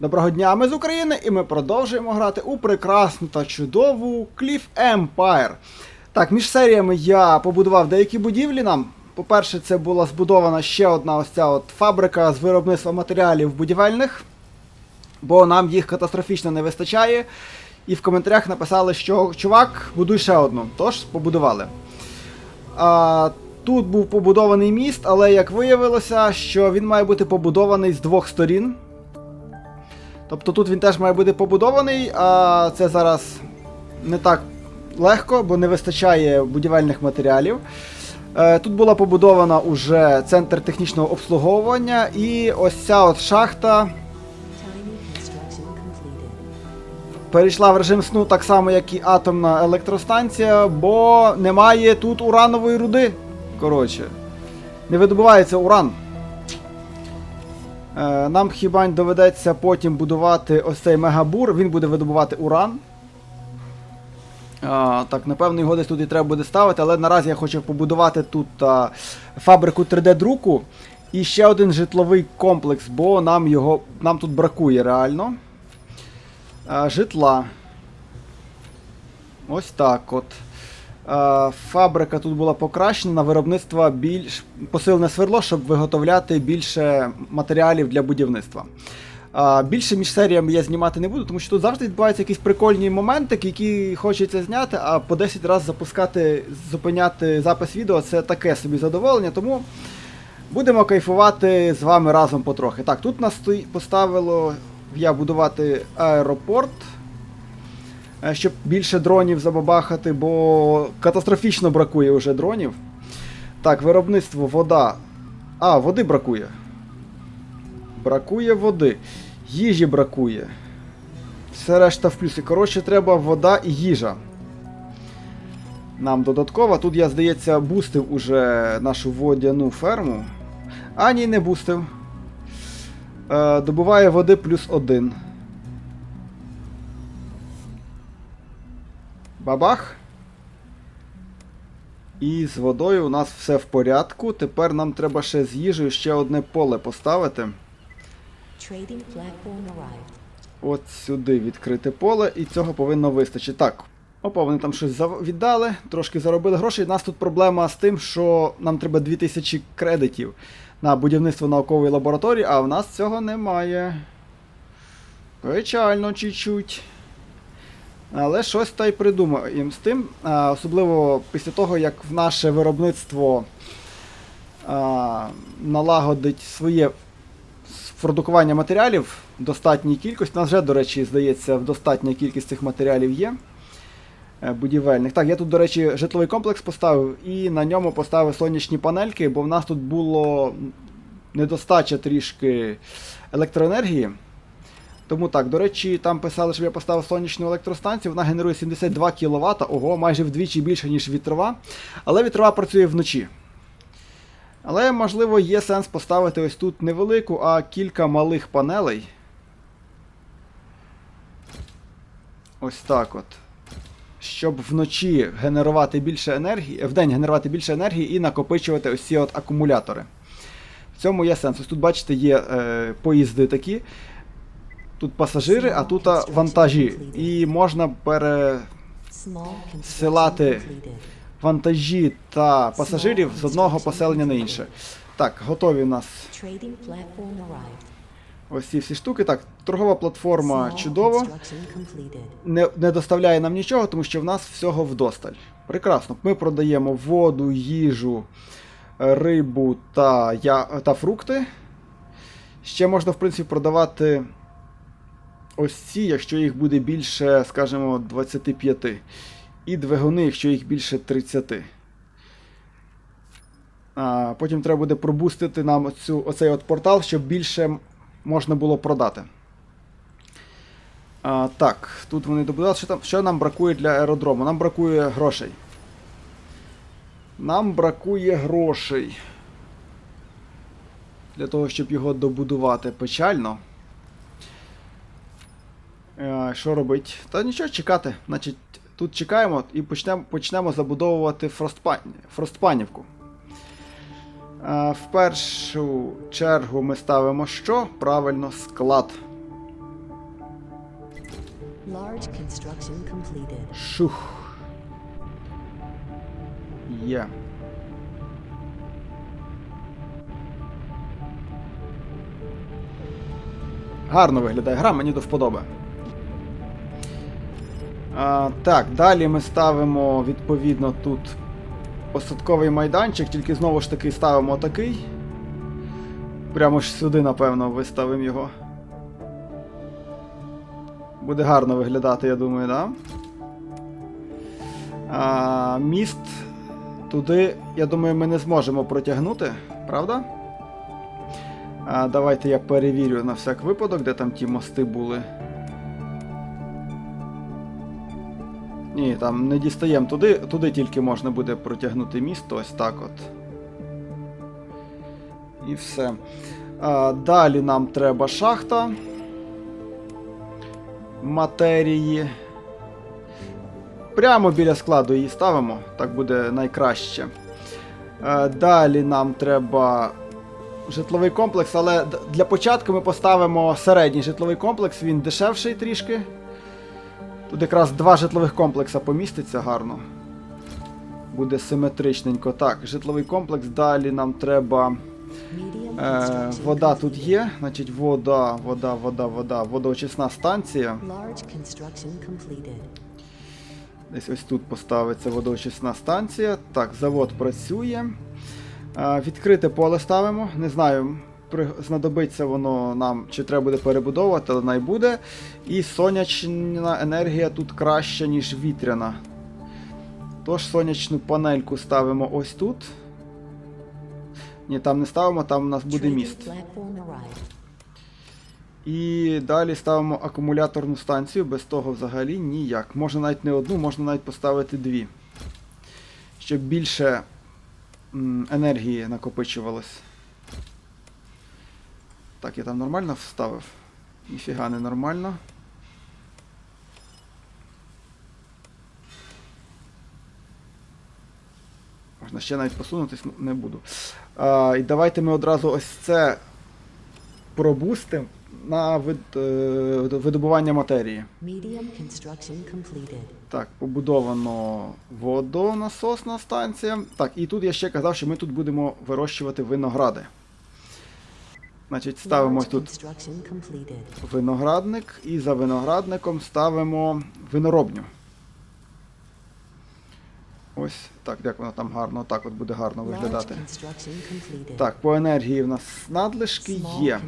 Доброго дня, ми з України, і ми продовжуємо грати у прекрасну та чудову Cliff Empire. Так, між серіями я побудував деякі будівлі нам. По-перше, це була збудована ще одна ось ця от фабрика з виробництва матеріалів будівельних, бо нам їх катастрофічно не вистачає. І в коментарях написали, що чувак, будуй ще одну. Тож побудували. А, тут був побудований міст, але як виявилося, що він має бути побудований з двох сторін. Тобто тут він теж має бути побудований, а це зараз не так легко, бо не вистачає будівельних матеріалів. Е, Тут була побудована уже центр технічного обслуговування, і ось ця от шахта перейшла в режим сну так само, як і атомна електростанція, бо немає тут уранової руди. Коротше, не видобувається уран. Е, Нам хіба доведеться потім будувати ось цей мегабур, він буде видобувати уран. А, так, напевно, його десь тут і треба буде ставити, але наразі я хочу побудувати тут а, фабрику 3D-друку і ще один житловий комплекс, бо нам його нам тут бракує реально. А, житла. Ось так от. А, фабрика тут була покращена на виробництво більш посилене сверло, щоб виготовляти більше матеріалів для будівництва. Більше між серіями я знімати не буду, тому що тут завжди відбуваються якісь прикольні моментики, які хочеться зняти, а по 10 разів запускати, зупиняти запис відео це таке собі задоволення, тому будемо кайфувати з вами разом потрохи. Так, тут нас поставило я будувати аеропорт, е, щоб більше дронів забабахати, бо катастрофічно бракує вже дронів. Так, виробництво вода. А, води бракує. Бракує води. Їжі бракує. Все решта в плюсі. Коротше, треба вода і їжа. Нам додатково. Тут я, здається, бустив уже нашу водяну ферму. А, ні, не бустив. Е, добуває води плюс один. Бабах. І з водою у нас все в порядку. Тепер нам треба ще з їжею ще одне поле поставити. От сюди відкрите поле, і цього повинно вистачити. Так. Опа, вони там щось віддали, трошки заробили грошей. У нас тут проблема з тим, що нам треба 2000 кредитів на будівництво наукової лабораторії, а в нас цього немає. Печально чуть-чуть. Але щось та й придумаємо з тим. Особливо після того, як в наше виробництво налагодить своє продукування матеріалів в достатній кількості. Нас вже, до речі, здається, в достатня кількість цих матеріалів є. е, Будівельних. Так, я тут, до речі, житловий комплекс поставив і на ньому поставив сонячні панельки, бо в нас тут було недостача трішки електроенергії. Тому так, до речі, там писали, що я поставив сонячну електростанцію, вона генерує 72 кВт, ого, майже вдвічі більше, ніж вітрова. Але вітрова працює вночі. Але, можливо, є сенс поставити ось тут невелику, а кілька малих панелей. Ось так от. Щоб вночі генерувати більше енергії, вдень генерувати більше енергії і накопичувати ось ці от акумулятори. В цьому є сенс. Ось тут, бачите, є е, поїзди такі. Тут пасажири, а тут вантажі. І можна пере, Small construction Силати. completed. вантажі та пасажирів з одного поселення на інше. Так, готові у нас ось ці всі штуки. Так, торгова платформа чудово. Не, не доставляє нам нічого, тому що в нас всього вдосталь. Прекрасно. Ми продаємо воду, їжу, рибу та, я, та фрукти. Ще можна, в принципі, продавати ось ці, якщо їх буде більше, скажімо, 25. І двигуни, якщо їх більше 30. А, потім треба буде пробустити нам оцю, оцей от портал, щоб більше можна було продати. А, так, тут вони добудували. Що, там, що нам бракує для аеродрому? Нам бракує грошей. Нам бракує грошей. Для того, щоб його добудувати печально. Е, що робить? Та нічого чекати. Значить, тут чекаємо і почнемо, почнемо забудовувати Фростпанівку. Е, в першу чергу ми ставимо що? Правильно, склад. Large construction completed. Шух. Є. Гарно виглядає гра, мені до вподоби. Так, далі ми ставимо відповідно тут посадковий майданчик, тільки знову ж таки ставимо такий. Прямо ж сюди, напевно, виставимо його. Буде гарно виглядати, я думаю, да? А, міст туди, я думаю, ми не зможемо протягнути, правда? А, давайте я перевірю на всяк випадок, де там ті мости були. Ні, там не дістаємо туди, туди тільки можна буде протягнути міст, ось так от. І все. А, далі нам треба шахта. Матерії. Прямо біля складу її ставимо, так буде найкраще. Е, Далі нам треба житловий комплекс, але для початку ми поставимо середній житловий комплекс, він дешевший трішки. Тут якраз два житлових комплекса поміститься гарно. Буде симетричненько. Так, житловий комплекс. Далі нам треба. Е, вода тут є. Значить, вода, вода, вода, вода, водоочисна станція. Десь ось тут поставиться водоочисна станція. Так, завод працює. А, відкрите поле ставимо. Не знаю. Знадобиться воно нам, чи треба буде перебудовувати, але най буде. І сонячна енергія тут краща, ніж вітряна. Тож сонячну панельку ставимо ось тут. Ні, там не ставимо, там у нас буде міст. І далі ставимо акумуляторну станцію, без того взагалі ніяк. Можна навіть не одну, можна навіть поставити дві. Щоб більше м, енергії накопичувалось. Так, я там нормально вставив? Ніфіга не нормально. Можна ще навіть посунутись, ну, не буду. А, і давайте ми одразу ось це пробустимо на вид, е, видобування матерії. Так, побудовано водонасосна станція. Так, і тут я ще казав, що ми тут будемо вирощувати виногради. Значить, ставимо тут виноградник, і за виноградником ставимо виноробню. Ось так, як воно там гарно, так от буде гарно виглядати. Так, по енергії в нас надлишки є.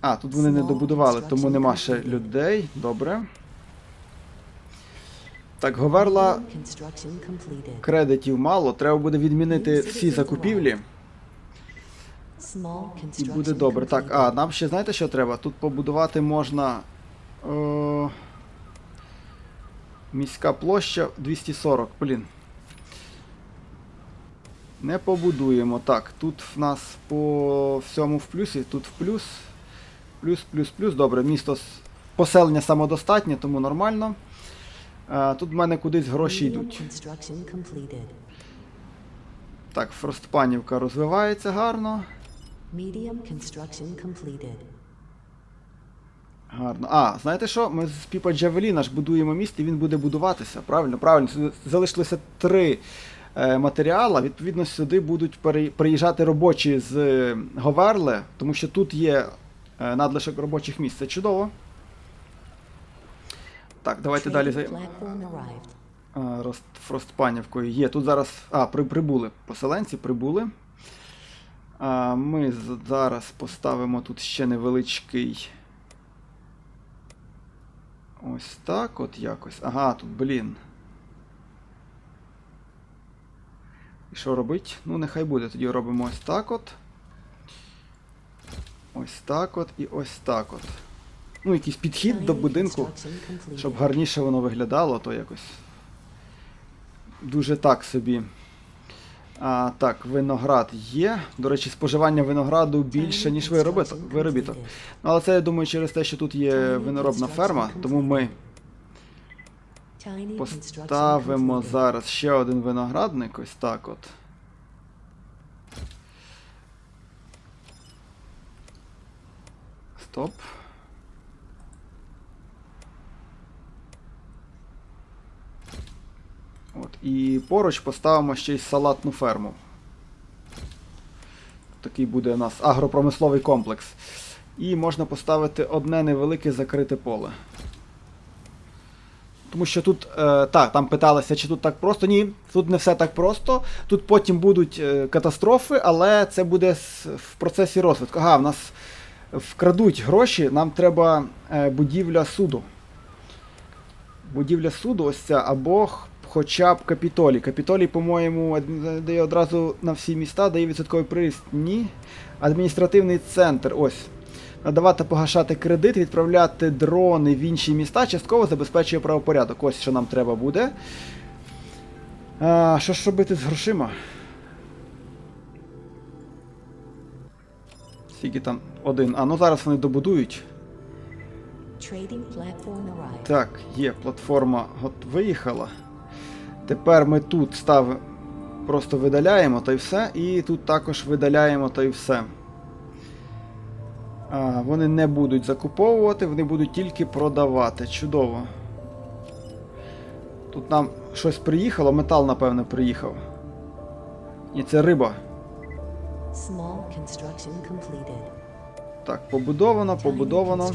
А, тут вони не добудували, тому нема ще людей. Добре. Так, Говерла кредитів мало, треба буде відмінити всі закупівлі. І буде добре. Так, а, нам ще знаєте, що треба? Тут побудувати можна. О, міська площа 240, блін. Не побудуємо. Так, тут в нас по всьому в плюсі, тут в плюс. Плюс, плюс, плюс. Добре, місто поселення самодостатнє, тому нормально. А, тут в мене кудись гроші йдуть. Так, Фростпанівка розвивається гарно. Medium construction completed. Гарно. А, знаєте що? Ми з Піпа Джавеліна ж будуємо міст і він буде будуватися. Правильно, правильно. Сюди залишилося три е, матеріала. Відповідно, сюди будуть приїжджати робочі з е, Говерле, тому що тут є е, надлишок робочих місць. Це чудово. Так, давайте далі за е, Рост- Фростпанівкою. Є. Тут зараз. А, при, прибули. Поселенці прибули. А, ми зараз поставимо тут ще невеличкий. Ось так от якось. Ага, тут, блін. І що робить? Ну, нехай буде. Тоді робимо ось так от. Ось так от і ось так от. Ну, якийсь підхід до будинку. Щоб гарніше воно виглядало, то якось. Дуже так собі. А, так, виноград є. До речі, споживання винограду більше, ніж виробиток. виробіток. Ну, але це, я думаю, через те, що тут є виноробна ферма, тому ми поставимо зараз ще один виноградник, ось так от. Стоп. І поруч поставимо ще й салатну ферму. Такий буде у нас агропромисловий комплекс. І можна поставити одне невелике закрите поле. Тому що тут, е, так, там питалися, чи тут так просто. Ні, тут не все так просто. Тут потім будуть е, катастрофи, але це буде в процесі розвитку. Ага, в нас вкрадуть гроші, нам треба е, будівля суду. Будівля суду, ось ця, або хоча б капітолій. Капітолій, по-моєму, дає одразу на всі міста, дає відсотковий приріст. Ні. Адміністративний центр, ось. Надавати погашати кредит, відправляти дрони в інші міста, частково забезпечує правопорядок. Ось що нам треба буде. А, що ж робити з грошима? Скільки там? Один. А, ну зараз вони добудують. Так, є, платформа от виїхала. Тепер ми тут ставимо, просто видаляємо та й все, і тут також видаляємо та й все. А, вони не будуть закуповувати, вони будуть тільки продавати. Чудово. Тут нам щось приїхало, метал, напевно, приїхав. І це риба. Так, побудовано, побудовано.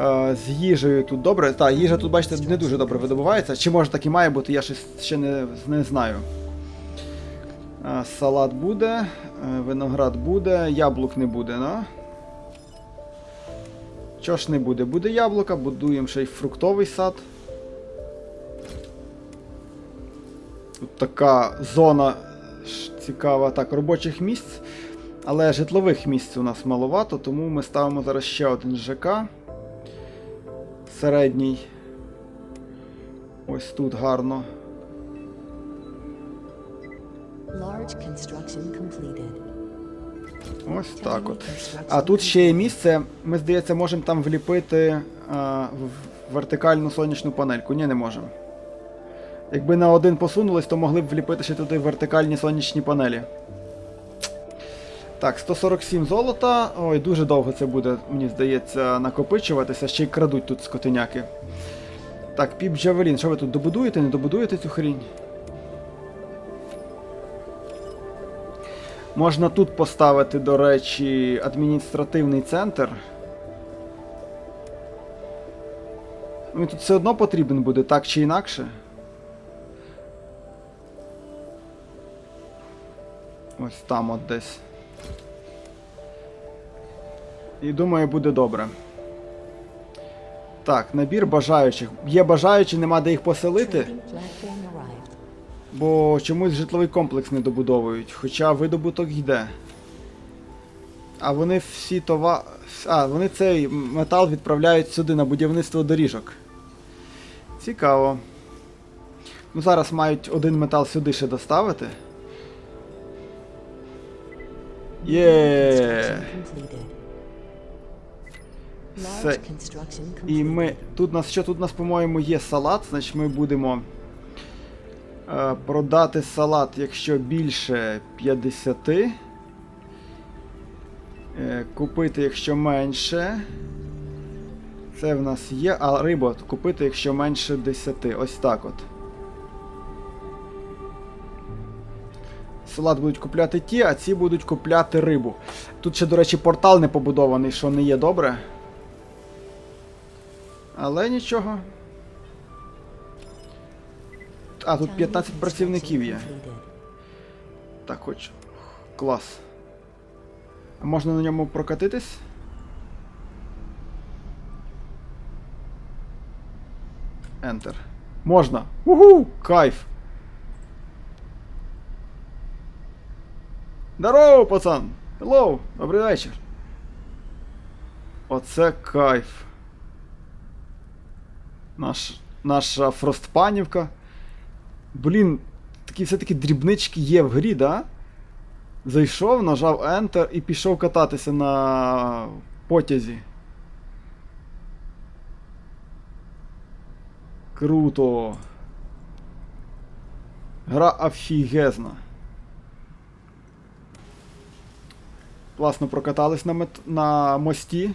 Е, З їжею тут добре. Так, їжа тут, бачите, не дуже добре видобувається. Чи може так і має бути, я щось ще не, не знаю. Е, Салат буде, е, виноград буде, яблук не буде, да? Чого ж не буде? Буде яблука, будуємо ще й фруктовий сад. Тут така зона цікава, так, робочих місць. Але житлових місць у нас маловато, тому ми ставимо зараз ще один ЖК. Середній. Ось тут гарно. Ось так от. А тут ще є місце. Ми, здається, можемо там вліпити а, в- вертикальну сонячну панельку. Ні, не можемо. Якби на один посунулись, то могли б вліпити ще туди вертикальні сонячні панелі. Так, 147 золота. Ой, дуже довго це буде, мені здається, накопичуватися. Ще й крадуть тут скотиняки. Так, піп Джавелін, що ви тут добудуєте? Не добудуєте цю хрінь? Можна тут поставити, до речі, адміністративний центр. Він тут все одно потрібен буде, так чи інакше. Ось там от десь. І думаю, буде добре. Так, набір бажаючих. Є бажаючі, нема де їх поселити. Бо чомусь житловий комплекс не добудовують, хоча видобуток йде. А вони всі товар. А, вони цей метал відправляють сюди на будівництво доріжок. Цікаво. Ну зараз мають один метал сюди ще доставити. Є. Completed. Все. І ми. Тут нас що тут у нас, по-моєму, є салат, значить ми будемо е, продати салат, якщо більше 50. Е, купити, якщо менше. Це в нас є, а рибу купити, якщо менше 10. Ось так от. Салат будуть купляти ті, а ці будуть купляти рибу. Тут ще, до речі, портал не побудований, що не є добре. Але нічого. А, тут 15 працівників є. Так, хоч. Клас. А можна на ньому прокатитись? Enter. Можна. Угу! Кайф. Здорово, пацан! Hello! Добрий вечір. Оце кайф. Наш, наша фростпанівка. Блін, такі все-таки дрібнички є в грі, да? Зайшов, нажав Enter і пішов кататися на потязі. Круто. Гра офігезна. Класно прокатались на, мет... на мості.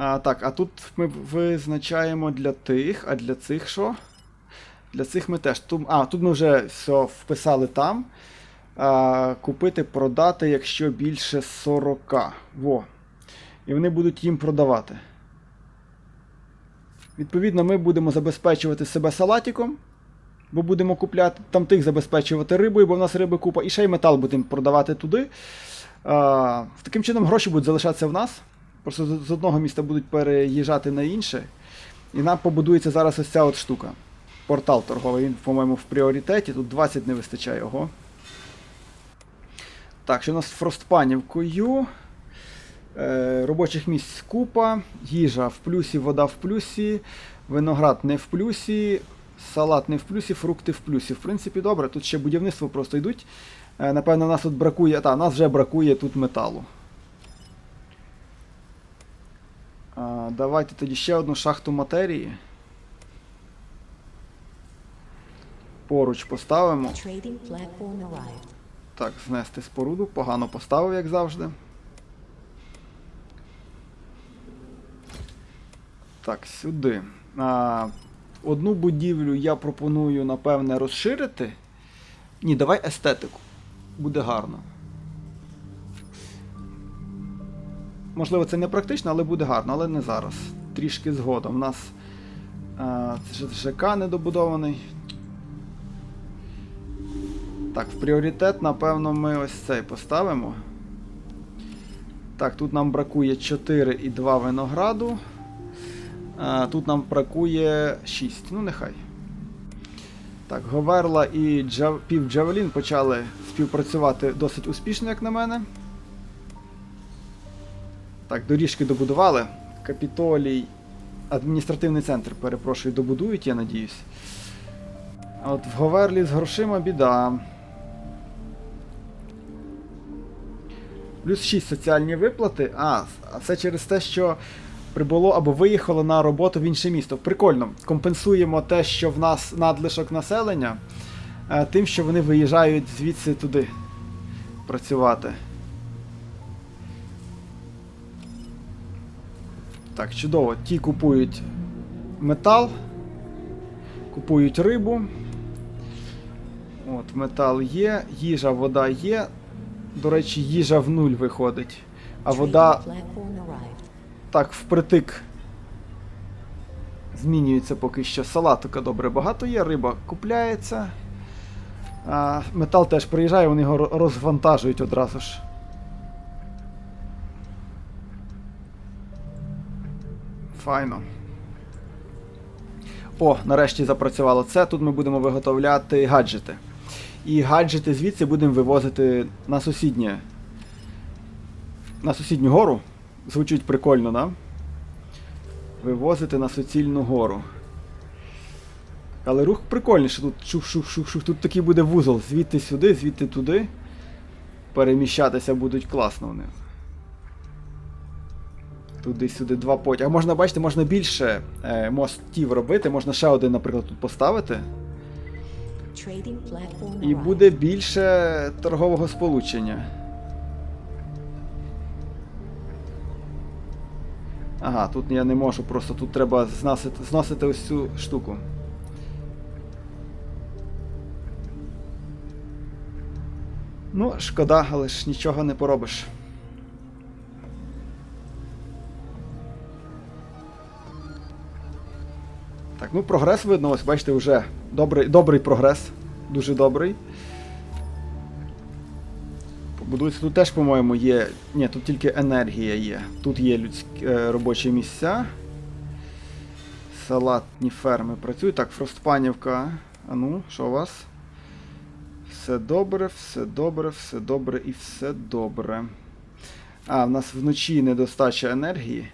А, так, а тут ми визначаємо для тих, а для цих що? Для цих ми теж. Тут, а, тут ми вже все вписали там. А, купити, продати, якщо більше 40. Во. І вони будуть їм продавати. Відповідно, ми будемо забезпечувати себе салатиком, бо будемо купляти там тих забезпечувати рибою, бо в нас риби купа, і ще й метал будемо продавати туди. А, таким чином гроші будуть залишатися в нас. Просто з одного міста будуть переїжджати на інше. І нам побудується зараз ось ця от штука. Портал торговий, він, по-моєму, в пріоритеті. Тут 20 не вистачає його. Так, що у нас з фростпанівкою? Е, робочих місць купа, їжа в плюсі, вода в плюсі, виноград не в плюсі, салат не в плюсі, фрукти в плюсі. В принципі, добре. Тут ще будівництво просто йдуть. Е, напевно, нас тут бракує. Та, нас вже бракує тут металу. А, давайте тоді ще одну шахту матерії. Поруч поставимо. Так, знести споруду. Погано поставив, як завжди. Так, сюди. А, одну будівлю я пропоную, напевне, розширити. Ні, давай естетику. Буде гарно. Можливо, це не практично, але буде гарно, але не зараз. Трішки згодом. У нас ж- ЖК недобудований. Так, в пріоритет, напевно, ми ось цей поставимо. Так, тут нам бракує 4 і 2 винограду. А, тут нам бракує 6. Ну, нехай. Так, Говерла і Джав... Пів Джавелін почали співпрацювати досить успішно, як на мене. Так, доріжки добудували. Капітолій. Адміністративний центр, перепрошую, добудують, я надіюсь. А от в Говерлі з грошима біда. Плюс 6 соціальні виплати. А, а це через те, що прибуло або виїхало на роботу в інше місто. Прикольно. Компенсуємо те, що в нас надлишок населення, е, тим, що вони виїжджають звідси туди працювати. Так, чудово. Ті купують метал, купують рибу. От, метал є, їжа, вода є. До речі, їжа в нуль виходить. А вода так впритик змінюється поки що. Салатика добре багато є, риба купляється. А, метал теж приїжджає, вони його розвантажують одразу ж. Файно. О, нарешті запрацювало це. Тут ми будемо виготовляти гаджети. І гаджети звідси будемо вивозити на сусіднє. На сусідню гору. Звучить прикольно, да? Вивозити на суцільну гору. Але рух прикольний, тут шух-шух-шух-шух. Тут такий буде вузол. Звідти сюди, звідти туди. Переміщатися будуть класно вони. Туди-сюди два потяги. А можна, бачите, можна більше е, мостів робити. Можна ще один, наприклад, тут поставити. І буде більше торгового сполучення. Ага, тут я не можу, просто тут треба зносити, зносити ось цю штуку. Ну, шкода, але ж нічого не поробиш. Так, ну прогрес видно, ось бачите, вже добрий, добрий прогрес. Дуже добрий. Побудується тут теж, по-моєму, є. Ні, тут тільки енергія є. Тут є людські е, робочі місця. Салатні ферми працюють. Так, Фростпанівка. А ну, що у вас? Все добре, все добре, все добре і все добре. А, в нас вночі недостача енергії.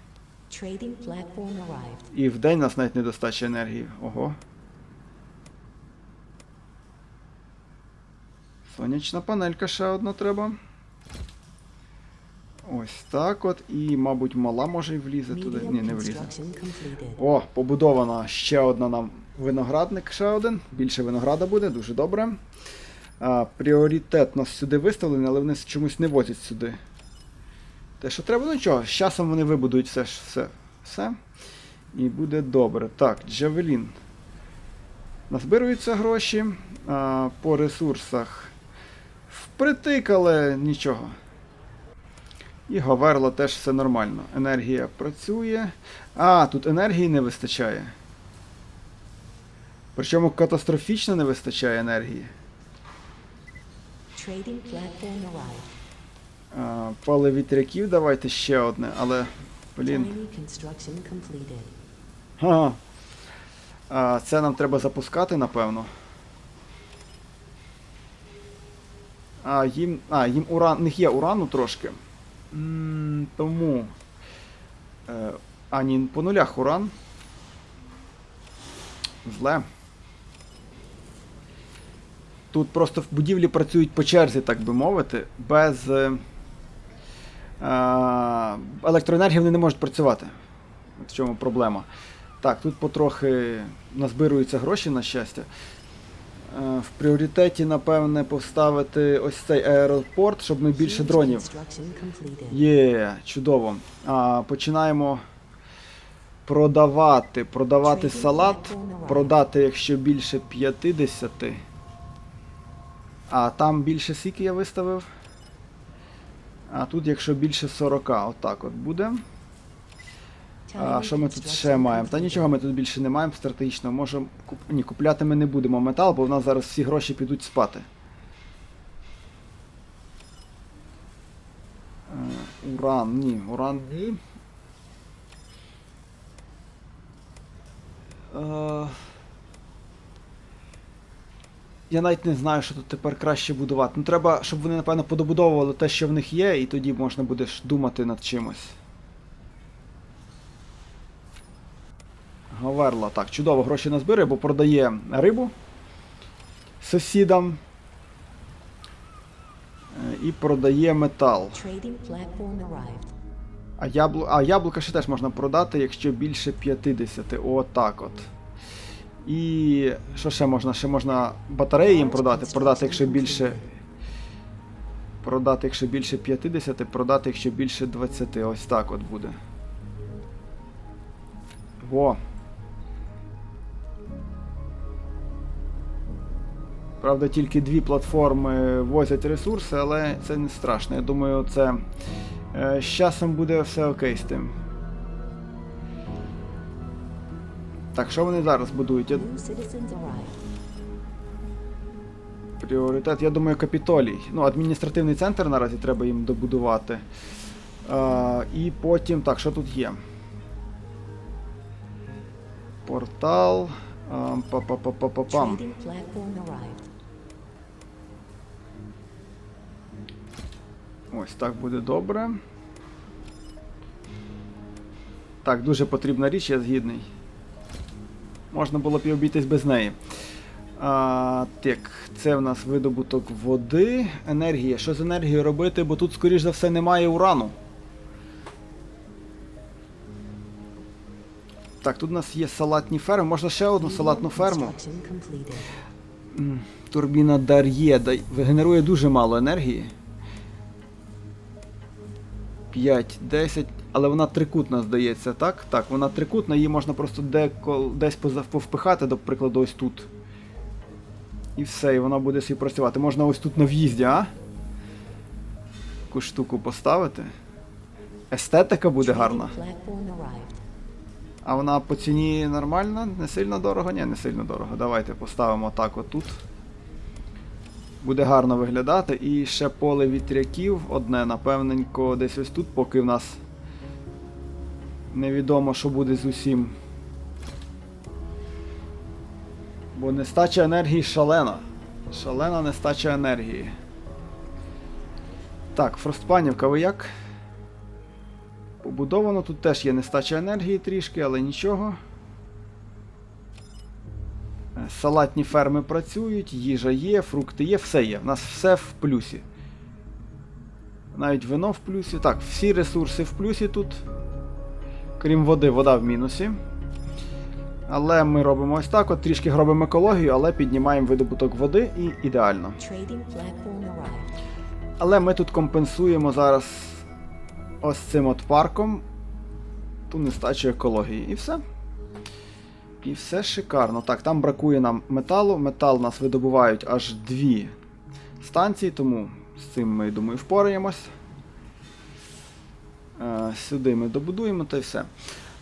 І вдень у нас навіть недостача енергії. Ого. Сонячна панелька ще одна треба. Ось так от. І, мабуть, мала може й влізе туди. Ні, не влізе. О, побудована ще одна нам виноградник, ще один. Більше винограда буде, дуже добре. А, пріоритет нас сюди виставлений, але вони чомусь не возять сюди. Те, що треба, ну нічого, з часом вони вибудують все. все, все. І буде добре. Так, Джавелін. Назбируються гроші. А, по ресурсах впритик, але нічого. І Говерло теж все нормально. Енергія працює. А, тут енергії не вистачає. Причому катастрофічно не вистачає енергії. Trading platform arrived. А, Пали вітряків, давайте ще одне, але. Блін. Ага. А, це нам треба запускати, напевно. А, їм. А, їм уран. В них є урану трошки. м тому. Е, а, ні, по нулях уран. Зле. Тут просто в будівлі працюють по черзі, так би мовити, без. Е, електроенергії вони не можуть працювати. От в чому проблема. Так, тут потрохи назбируються гроші, на щастя. Е, В пріоритеті, напевне, поставити ось цей аеропорт, щоб ми більше дронів. Є, чудово. А, починаємо продавати. Продавати салат. Продати, якщо більше 50. А там більше скільки я виставив. А тут, якщо більше 40, отак от буде. А що ми тут ще маємо? Та нічого ми тут більше не маємо стратегічно. Можемо куп... Ні, купляти ми не будемо метал, бо в нас зараз всі гроші підуть спати. Е, уран, ні, уран. Е, я навіть не знаю, що тут тепер краще будувати. Ну треба, щоб вони, напевно, подобудовували те, що в них є, і тоді можна буде думати над чимось. Говерла. Так, чудово, гроші назбирує, бо продає рибу сусідам. Е, І продає метал. А, яблу... а яблука ще теж можна продати, якщо більше 50. Отак от. І що ще можна? Ще можна батареї їм продати. Продати, якщо більше. Продати, якщо більше 50, продати, якщо більше 20. Ось так от буде. Во. Правда, тільки дві платформи возять ресурси, але це не страшно. Я думаю, це е, з часом буде все окей з тим. Так, що вони зараз будують? Я-. Пріоритет, я думаю, Капітолій. Ну, адміністративний центр наразі треба їм добудувати. А, і потім. Так, що тут є? Портал. а, Па-па-па-па-па-пам. Trading platform arrived. Ось так буде добре. Так, дуже потрібна річ, я згідний. Можна було б і обійтись без неї. А, так, це в нас видобуток води, енергія. Що з енергією робити, бо тут, скоріш за все, немає урану. Так, тут у нас є салатні ферми. Можна ще одну салатну ферму. Турбіна Дар'є генерує дуже мало енергії. 5, 10, але вона трикутна, здається, так? Так, вона трикутна, її можна просто деко- десь повпихати, до прикладу, ось тут. І все, і вона буде собі працювати. Можна ось тут на в'їзді, а? Таку штуку поставити. Естетика буде гарна. А вона по ціні нормальна? Не сильно дорого? Ні, не сильно дорого. Давайте поставимо так отут. Буде гарно виглядати. І ще поле вітряків одне, напевненько, десь ось тут, поки в нас невідомо, що буде з усім. Бо нестача енергії шалена. Шалена нестача енергії. Так, Фростпанівка, ви як? Побудовано, тут теж є нестача енергії трішки, але нічого. Е, Салатні ферми працюють, їжа є, фрукти є, все є. У нас все в плюсі. Навіть вино в плюсі. Так, всі ресурси в плюсі тут. Крім води, вода в мінусі. Але ми робимо ось так, от трішки робимо екологію, але піднімаємо видобуток води і ідеально. Але ми тут компенсуємо зараз ось цим от парком ту нестачу екології. І все. І все шикарно. Так, там бракує нам металу. Метал нас видобувають аж дві станції, тому з цим ми, думаю, впораємось. Е, Сюди ми добудуємо та й все.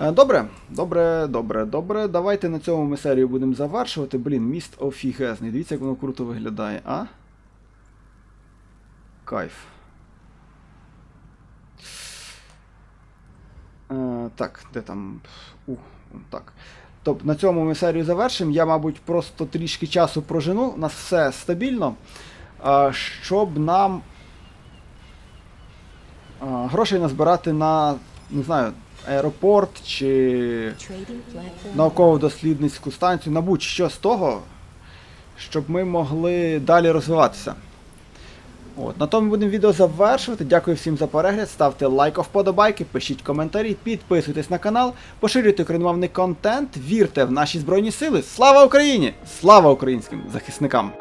Е, Добре, добре, добре, добре. Давайте на цьому ми серію будемо завершувати. Блін, міст офігезний. Дивіться, як воно круто виглядає, а? Кайф. Е, так, де там. У, так. Тобто на цьому ми серію завершимо. Я, мабуть, просто трішки часу прожену. У нас все стабільно. Щоб нам грошей назбирати на, не знаю, аеропорт чи науково-дослідницьку станцію, на будь-що з того, щоб ми могли далі розвиватися. От, на тому будемо відео завершувати. Дякую всім за перегляд. Ставте лайк, вподобайки, пишіть коментарі, підписуйтесь на канал, поширюйте україномовний контент, вірте в наші Збройні Сили. Слава Україні! Слава українським захисникам!